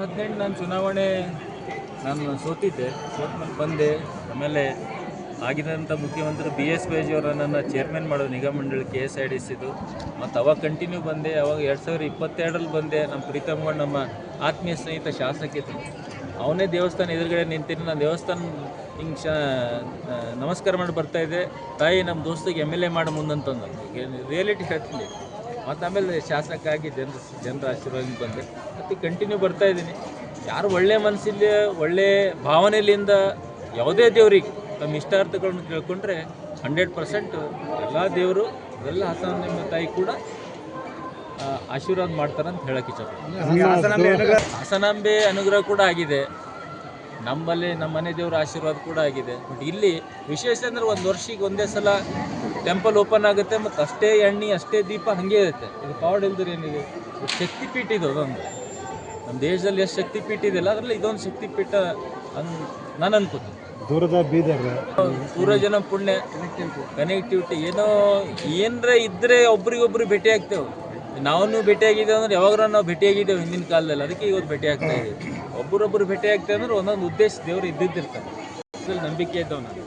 ಹದಿನೆಂಟು ನಾನು ಚುನಾವಣೆ ನಾನು ಸೋತಿದ್ದೆ, ಸೋತ್ಮೇಲೆ ಬಂದೆ. ಆಮೇಲೆ ಆಗಿದಂಥ ಮುಖ್ಯಮಂತ್ರಿ ಬಿ ಎಸ್ ಅವರನ್ನು ಚೇರ್ಮನ್ ಮಾಡೋ ನಿಗಮ ಮಂಡಳಿ ಕೆ ಎಸ್ ಐ ಡಿ ಸಿದು. ಮತ್ತು ಅವಾಗ ಕಂಟಿನ್ಯೂ ಬಂದೆ, ಅವಾಗ ಎರಡು ಸಾವಿರದ ಇಪ್ಪತ್ತೆರಡರಲ್ಲಿ ಬಂದೆ. ನಮ್ಮ ಪ್ರೀತಮ್ಗೌಡ ನಮ್ಮ ಆತ್ಮೀಯ ಸ್ನೇಹಿತ ಶಾಸಕಿದ್ರು ಅವನೇ ದೇವಸ್ಥಾನ ಎದುರುಗಡೆ ನಿಂತೀನಿ ನಾನು ದೇವಸ್ಥಾನ ಹಿಂಗೆ ಶಾ ನಮಸ್ಕಾರ ಮಾಡಿ ಬರ್ತಾ ಇದ್ದೆ. ತಾಯಿ ನಮ್ಮ ದೋಸ್ತಿಗೆ ಎಂ ಎಲ್ ಎ ಮಾಡಿ ಮುಂದಂತಂದು. ರಿಯಾಲಿಟಿ ಹೇಳ್ತೀನಿ. ಮತ್ತು ಆಮೇಲೆ ಶಾಸಕ ಆಗಿ ಜನರ ಜನರ ಆಶೀರ್ವಾದ ಬಂದೆ. ಮತ್ತು ಕಂಟಿನ್ಯೂ ಬರ್ತಾ ಇದ್ದೀನಿ. ಯಾರು ಒಳ್ಳೆ ಮನಸ್ಸಿಲ್ಲ ಒಳ್ಳೆ ಭಾವನೆಯಿಂದ ಯಾವುದೇ ದೇವ್ರಿಗೆ ತಮ್ಮ ಇಷ್ಟಾರ್ಥಗಳನ್ನು ಕೇಳ್ಕೊಂಡ್ರೆ ಹಂಡ್ರೆಡ್ ಪರ್ಸೆಂಟ್ ಎಲ್ಲ ದೇವರು ಎಲ್ಲ ಹಸನ ನಿಮ್ಮ ತಾಯಿ ಕೂಡ ಆಶೀರ್ವಾದ ಮಾಡ್ತಾರೆ ಅಂತ ಹೇಳಕ್ಕೆ ಇಷ್ಟಪಡ್ತೀನಿ ಹಾಸನಾಂಬೆ ಅನುಗ್ರಹ? ಕೂಡ ಆಗಿದೆ. ನಮ್ಮಲ್ಲಿ ನಮ್ಮ ಮನೆ ದೇವರ ಆಶೀರ್ವಾದ ಕೂಡ ಆಗಿದೆ. ಬಟ್ ಇಲ್ಲಿ ವಿಶೇಷ ಅಂದರೆ ಒಂದು ವರ್ಷಕ್ಕೆ ಒಂದೇ ಸಲ ಟೆಂಪಲ್ ಓಪನ್ ಆಗುತ್ತೆ ಮತ್ತು ಅಷ್ಟೇ ಎಣ್ಣೆ ಅಷ್ಟೇ ದೀಪ ಹಾಗೆ ಇರುತ್ತೆ. ಇದು ಪವರ್ ಇಲ್ದ್ರೆ ಏನಿದೆ? ಶಕ್ತಿಪೀಠ ಇದು ಅದೊಂದು. ನಮ್ಮ ದೇಶದಲ್ಲಿ ಎಷ್ಟು ಶಕ್ತಿಪೀಠ ಇದೆಯಲ್ಲ ಅದರಲ್ಲಿ ಇದೊಂದು ಶಕ್ತಿಪೀಠ ಅನ್ ನಾನು ಅನ್ಕೋತೀನಿ. ದೂರದ ಬೀದರ್. ಪೂರ್ವಜನ ಪುಣ್ಯ ಕನೆಕ್ಟಿವಿಟಿ ಏನೋ ಏನರ ಇದ್ರೆ ಒಬ್ರಿಗೊಬ್ರು ಭೇಟಿ ಆಗ್ತೇವೆ ನಾವು ಭೇಟಿಯಾಗಿದ್ದೇವೆ ಅಂದ್ರೆ ಯಾವಾಗ ನಾವು ಭೇಟಿಯಾಗಿದ್ದೇವೆ ಹಿಂದಿನ ಕಾಲದಲ್ಲಿ. ಅದಕ್ಕೆ ಇವತ್ತು ಭೇಟಿ ಆಗ್ತಾ ಇದ್ದೀವಿ. ಒಬ್ಬರೊಬ್ಬರು ಭೇಟಿ ಆಗ್ತೇವೆ ಅಂದ್ರೆ ಒಂದೊಂದು ಉದ್ದೇಶ ದೇವರು ಇದ್ದಿದ್ದಿರ್ತಾರೆ. ನಂಬಿಕೆ ಇದ್ದವ್ ನಾನು